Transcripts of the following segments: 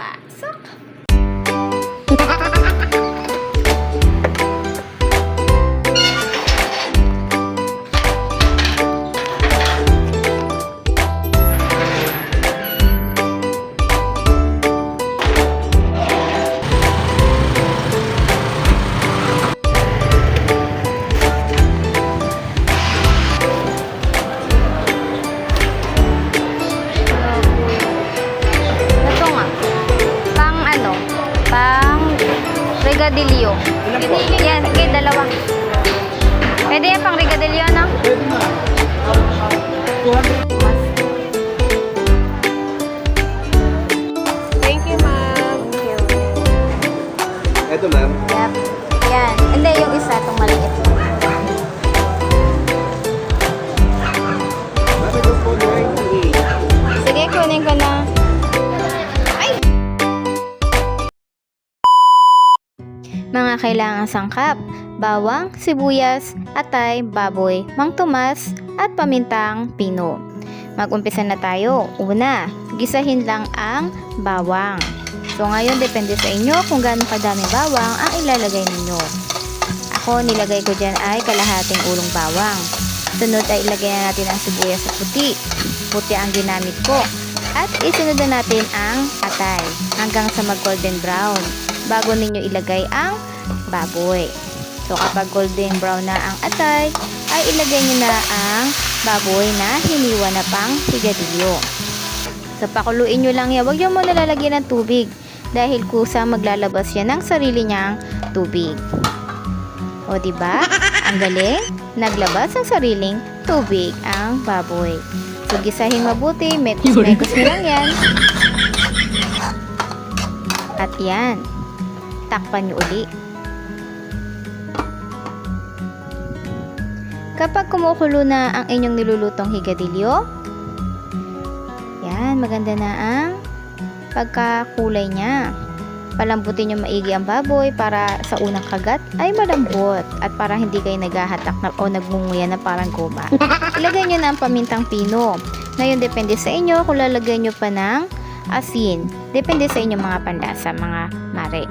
back. So po? Yan, okay, dalawa. Pwede yan pang rigadilyo, no? Pwede na. 200. Thank you, ma'am. Ito ma'am. Yep. Yan. Hindi, yung Mga kailangang sangkap, bawang, sibuyas, atay, baboy, mang tumas, at pamintang pino. Mag-umpisa na tayo. Una, gisahin lang ang bawang. So ngayon, depende sa inyo kung gaano kadami bawang ang ilalagay ninyo. Ako, nilagay ko dyan ay kalahating ulong bawang. Sunod ay ilagay na natin ang sibuyas sa puti. Puti ang ginamit ko. At isunod na natin ang atay hanggang sa mag golden brown bago ninyo ilagay ang baboy. So kapag golden brown na ang atay, ay ilagay nyo na ang baboy na hiniwa na pang sigadilyo. So pakuluin nyo lang yan. Huwag nyo muna lalagyan ng tubig dahil kusa maglalabas yan ng sarili niyang tubig. O ba? Ang galing. Naglabas ng sariling tubig ang baboy. So gisahin mabuti, mekos-mekos nyo lang yan. At yan. Takpan nyo uli. Kapag kumukulo na ang inyong nilulutong higadilyo, yan, maganda na ang pagkakulay niya. Palambutin nyo maigi ang baboy para sa unang kagat ay malambot at para hindi kayo naghahatak na, o nagmunguya na parang goma. Ilagay nyo na ang pamintang pino. Ngayon, depende sa inyo kung lalagay nyo pa ng asin. Depende sa inyo mga panlasa, mga mare.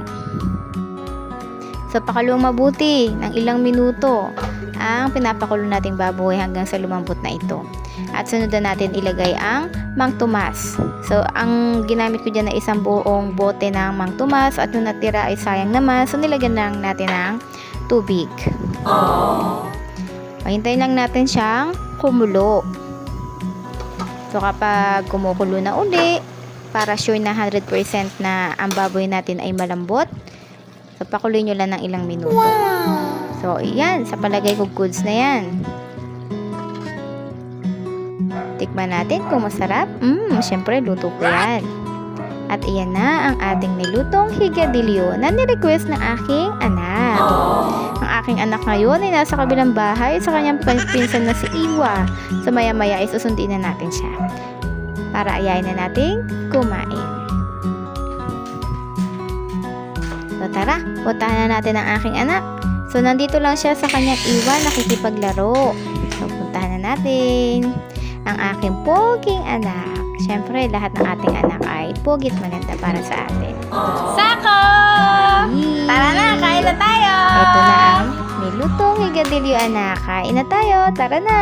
So, pakalong mabuti ng ilang minuto ang pinapakulo nating baboy hanggang sa lumambot na ito. At sunod na natin ilagay ang mang tumas. So, ang ginamit ko dyan na isang buong bote ng mang tumas at yung natira ay sayang naman. So, nilagyan lang natin ng tubig. Pahintayin lang natin siyang kumulo. So, kapag kumukulo na uli, para sure na 100% na ang baboy natin ay malambot, so, pakuloy nyo lang ng ilang minuto. So, yan. Sa palagay ko, goods na yan. Tikman natin kung masarap. Mmm, syempre, luto ko yan. At iyan na ang ating nilutong higadilyo na nirequest ng aking anak. Ang aking anak ngayon ay nasa kabilang bahay sa kanyang pin- pinsan na si Iwa. So maya-maya ay susundin na natin siya. Para ayayin na nating kumain. So tara, puntahan na natin ang aking anak. So nandito lang siya sa kanyang Iwa nakikipaglaro. So puntahan na natin ang aking poging anak. Siyempre, lahat ng ating anak ay pogit maganda para sa atin. Sako! Tara na, kain na tayo! Ito na ang nilutong higadilyo anak. Kain na tayo. Tara na!